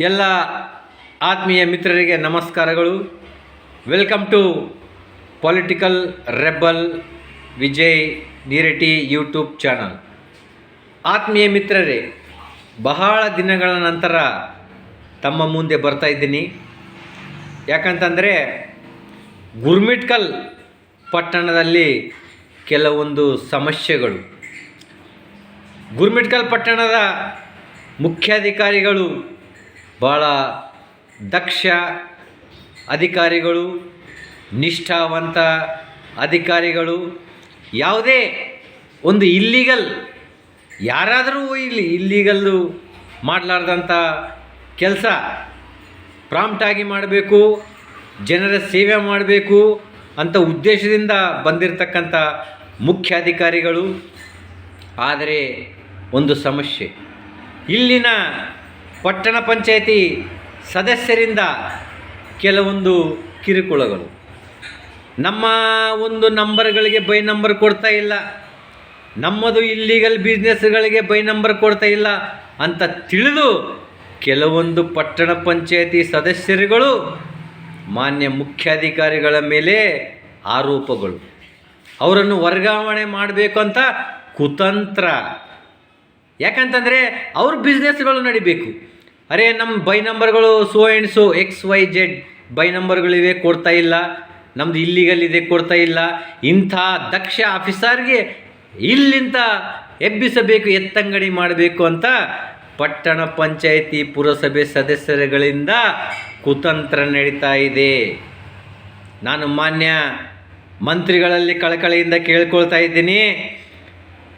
ಎಲ್ಲ ಆತ್ಮೀಯ ಮಿತ್ರರಿಗೆ ನಮಸ್ಕಾರಗಳು. Welcome to political rebel Vijay Neerati YouTube channel ಆತ್ಮೀಯ ಮಿತ್ರರೇ, ಬಹಳ ದಿನಗಳ ನಂತರ ತಮ್ಮ ಮುಂದೆ ಬರ್ತಾ ಇದ್ದೀನಿ. ಯಾಕಂತಂದರೆ, ಗುರ್ಮಿಟ್ಕಲ್ ಪಟ್ಟಣದಲ್ಲಿ ಕೆಲವೊಂದು ಸಮಸ್ಯೆಗಳು. ಗುರ್ಮಿಟ್ಕಲ್ ಪಟ್ಟಣದ ಮುಖ್ಯಾಧಿಕಾರಿಗಳು ಭಾಳ ದಕ್ಷ ಅಧಿಕಾರಿಗಳು, ನಿಷ್ಠಾವಂತ ಅಧಿಕಾರಿಗಳು, ಯಾವುದೇ ಒಂದು ಇಲ್ಲಿಗಲ್ ಯಾರಾದರೂ ಇಲ್ಲಿ ಇಲ್ಲಿಗಲ್ಲು ಮಾಡಲಾರ್ದಂಥ ಕೆಲಸ ಪ್ರಾಂಪ್ಟಾಗಿ ಮಾಡಬೇಕು, ಜನರ ಸೇವೆ ಮಾಡಬೇಕು ಅಂತ ಉದ್ದೇಶದಿಂದ ಬಂದಿರತಕ್ಕಂಥ ಮುಖ್ಯಾಧಿಕಾರಿಗಳು. ಆದರೆ ಒಂದು ಸಮಸ್ಯೆ, ಇಲ್ಲಿನ ಪಟ್ಟಣ ಪಂಚಾಯಿತಿ ಸದಸ್ಯರಿಂದ ಕೆಲವೊಂದು ಕಿರುಕುಳಗಳು. ನಮ್ಮ ಒಂದು ನಂಬರ್ಗಳಿಗೆ ಬೈ ನಂಬರ್ ಕೊಡ್ತಾ ಇಲ್ಲ. ನಮ್ಮದು ಇಲ್ಲೀಗಲ್ ಬಿಸ್ನೆಸ್ಗಳಿಗೆ ಬೈ ನಂಬರ್ ಕೊಡ್ತಾ ಇಲ್ಲ ಅಂತ ತಿಳಿದು ಕೆಲವೊಂದು ಪಟ್ಟಣ ಪಂಚಾಯಿತಿ ಸದಸ್ಯರುಗಳು, ಮಾನ್ಯ ಮುಖ್ಯಾಧಿಕಾರಿಗಳ ಮೇಲೆ ಆರೋಪಗಳು. ಅವರನ್ನು ವರ್ಗಾವಣೆ ಮಾಡಬೇಕು ಅಂತ ಕುತಂತ್ರ ಯಾಕಂತಂದರೆ ಅವ್ರ ಬಿಸ್ನೆಸ್ಗಳು ನಡಿಬೇಕು. ಅರೆ ನಮ್ಮ by ನಂಬರ್ಗಳು so and so X Y Z by ನಂಬರ್ಗಳಿವೆ ಕೊಡ್ತಾ ಇಲ್ಲ. ನಮ್ಮದು ಇಲ್ಲಿಗಲ್ಲಿದೆ, ಕೊಡ್ತಾ ಇಲ್ಲ. ಇಂಥ ದಕ್ಷ ಆಫೀಸರ್ಗೆ ಇಲ್ಲಿಂತ ಎಬ್ಬಿಸಬೇಕು, ಎತ್ತಂಗಡಿ ಮಾಡಬೇಕು ಅಂತ ಪಟ್ಟಣ ಪಂಚಾಯಿತಿ ಪುರಸಭೆ ಸದಸ್ಯರುಗಳಿಂದ ಕುತಂತ್ರ ನಡೀತಾ ಇದೆ. ನಾನು ಮಾನ್ಯ ಮಂತ್ರಿಗಳಲ್ಲಿ ಕಳಕಳಿಯಿಂದ ಕೇಳ್ಕೊಳ್ತಾ ಇದ್ದೀನಿ.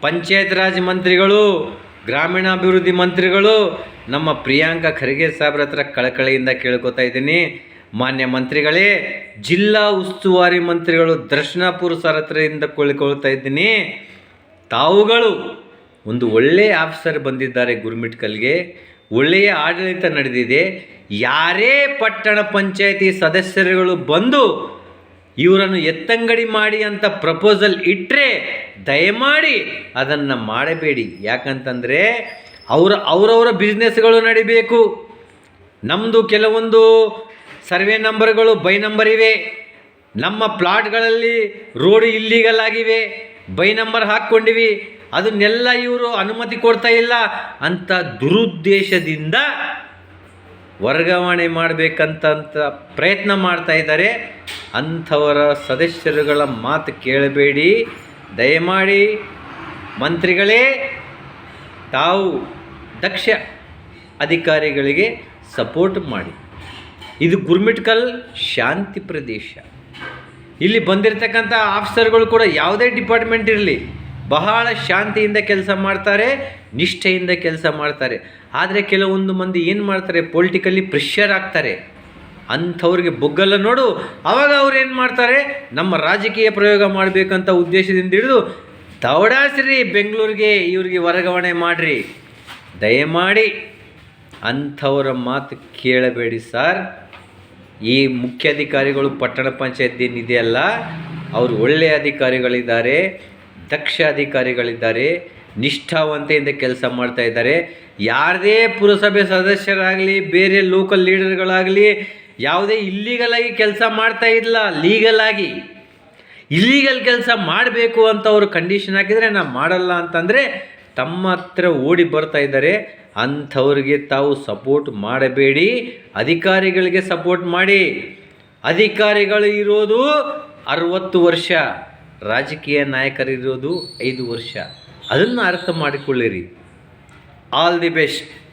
ಪಂಚಾಯತ್ ರಾಜ್ ಮಂತ್ರಿಗಳು ಗ್ರಾಮೀಣಾಭಿವೃದ್ಧಿ ಮಂತ್ರಿಗಳು ನಮ್ಮ ಪ್ರಿಯಾಂಕ ಖರ್ಗೆ ಸಾಬ್ರ ಹತ್ರ ಕಳಕಳಿಯಿಂದ ಕೇಳ್ಕೊತಾ ಇದ್ದೀನಿ. ಮಾನ್ಯ ಮಂತ್ರಿಗಳೇ, ಜಿಲ್ಲಾ ಉಸ್ತುವಾರಿ ಮಂತ್ರಿಗಳು ದರ್ಶನಾಪುರ ಸರ್ ಹತ್ರದಿಂದ ಕೇಳ್ಕೊಳ್ತಾ ಇದ್ದೀನಿ. ತಾವುಗಳು ಒಂದು ಒಳ್ಳೆಯ ಆಫೀಸರ್ ಬಂದಿದ್ದಾರೆ ಗುರುಮಿಟ್ಕಲ್ಗೆ ಒಳ್ಳೆಯ ಆಡಳಿತ ನಡೆದಿದೆ. ಯಾರೇ ಪಟ್ಟಣ ಪಂಚಾಯಿತಿ ಸದಸ್ಯರುಗಳು ಬಂದು ಇವರನ್ನು ಎತ್ತಂಗಡಿ ಮಾಡಿ ಅಂತ ಪ್ರಪೋಸಲ್ ಇಟ್ಟರೆ ದಯಮಾಡಿ ಅದನ್ನು ಮಾಡಬೇಡಿ. ಯಾಕಂತಂದರೆ ಅವರ ಅವರವರ ಬಿಸ್ನೆಸ್ಗಳು ನಡಿಬೇಕು. ನಮ್ಮದು ಕೆಲವೊಂದು ಸರ್ವೆ ನಂಬರ್ಗಳು ಬೈ ನಂಬರ್ ಇವೆ. ನಮ್ಮ ಪ್ಲಾಟ್ಗಳಲ್ಲಿ ರೋಡ್ ಇಲ್ಲೀಗಲ್ ಆಗಿವೆ. ಬೈ ನಂಬರ್ ಹಾಕ್ಕೊಂಡಿವಿ. ಅದನ್ನೆಲ್ಲ ಇವರು ಅನುಮತಿ ಕೊಡ್ತಾ ಇಲ್ಲ. ಅಂತ ದುರುದ್ದೇಶದಿಂದ ವರ್ಗಾವಣೆ ಮಾಡಬೇಕಂತ ಪ್ರಯತ್ನ ಮಾಡ್ತಾ ಇದ್ದಾರೆ. ಅಂಥವರ ಸದಸ್ಯರುಗಳ ಮಾತು ಕೇಳಬೇಡಿ. ದಯಮಾಡಿ ಮಂತ್ರಿಗಳೇ, ತಾವು ದಕ್ಷ ಅಧಿಕಾರಿಗಳಿಗೆ ಸಪೋರ್ಟ್ ಮಾಡಿ. ಇದು ಗುರ್ಮಿಟ್ಕಲ್ ಶಾಂತಿ ಪ್ರದೇಶ. ಇಲ್ಲಿ ಬಂದಿರತಕ್ಕಂಥ ಆಫೀಸರ್ಗಳು ಕೂಡ ಯಾವುದೇ ಡಿಪಾರ್ಟ್ಮೆಂಟ್ ಇರಲಿ, ಬಹಳ ಶಾಂತಿಯಿಂದ ಕೆಲಸ ಮಾಡ್ತಾರೆ, ನಿಷ್ಠೆಯಿಂದ ಕೆಲಸ ಮಾಡ್ತಾರೆ. ಆದರೆ ಕೆಲವೊಂದು ಮಂದಿ ಏನು ಮಾಡ್ತಾರೆ, ಪೊಲಿಟಿಕಲಿ ಪ್ರೆಷರ್ ಆಗ್ತಾರೆ. ಅಂಥವ್ರಿಗೆ ಬುಗ್ಗಲ್ಲ ನೋಡು. ಅವಾಗ ಅವ್ರು ಏನು ಮಾಡ್ತಾರೆ? ನಮ್ಮ ರಾಜಕೀಯ ಪ್ರಯೋಗ ಮಾಡಬೇಕಂತ ಉದ್ದೇಶದಿಂದ ಹಿಡಿದು ದೌಡಾಸ್ರಿ ಬೆಂಗಳೂರಿಗೆ ಇವ್ರಿಗೆ ವರ್ಗಾವಣೆ ಮಾಡಿರಿ. ದಯಮಾಡಿ ಅಂಥವರ ಮಾತು ಕೇಳಬೇಡಿ ಸರ್. ಈ ಮುಖ್ಯಾಧಿಕಾರಿಗಳು ಪಟ್ಟಣ ಪಂಚಾಯತ್ ಏನಿದೆಯಲ್ಲ ಅವರು ಒಳ್ಳೆಯ ಅಧಿಕಾರಿಗಳಿದ್ದಾರೆ, ದಕ್ಷ ಅಧಿಕಾರಿಗಳಿದ್ದಾರೆ, ನಿಷ್ಠಾವಂತೆಯಿಂದ ಕೆಲಸ ಮಾಡ್ತಾ ಇದ್ದಾರೆ. ಯಾರದೇ ಪುರಸಭೆ ಸದಸ್ಯರಾಗಲಿ, ಬೇರೆ ಲೋಕಲ್ ಲೀಡರ್ಗಳಾಗಲಿ ಯಾವುದೇ ಇಲ್ಲೀಗಲಾಗಿ ಕೆಲಸ ಮಾಡ್ತಾ ಇಲ್ಲ ಲೀಗಲಾಗಿ ಇಲ್ಲೀಗಲ್ ಕೆಲಸ ಮಾಡಬೇಕು ಅಂತ ಅವರು ಕಂಡೀಷನ್ ಹಾಕಿದರೆ ನಾನು ಮಾಡಲ್ಲ ಅಂತಂದರೆ ತಮ್ಮ ಹತ್ರ ಓಡಿ ಬರ್ತಾ ಇದ್ದಾರೆ. ಅಂಥವ್ರಿಗೆ ತಾವು ಸಪೋರ್ಟ್ ಮಾಡಬೇಡಿ. ಅಧಿಕಾರಿಗಳಿಗೆ ಸಪೋರ್ಟ್ ಮಾಡಿ. ಅಧಿಕಾರಿಗಳು ಇರೋದು ಅರವತ್ತು ವರ್ಷ. ರಾಜಕೀಯ ನಾಯಕರಿರೋದು ಐದು ವರ್ಷ. ಅದನ್ನು ಅರ್ಥ ಮಾಡಿಕೊಳ್ಳಿರಿ. All the best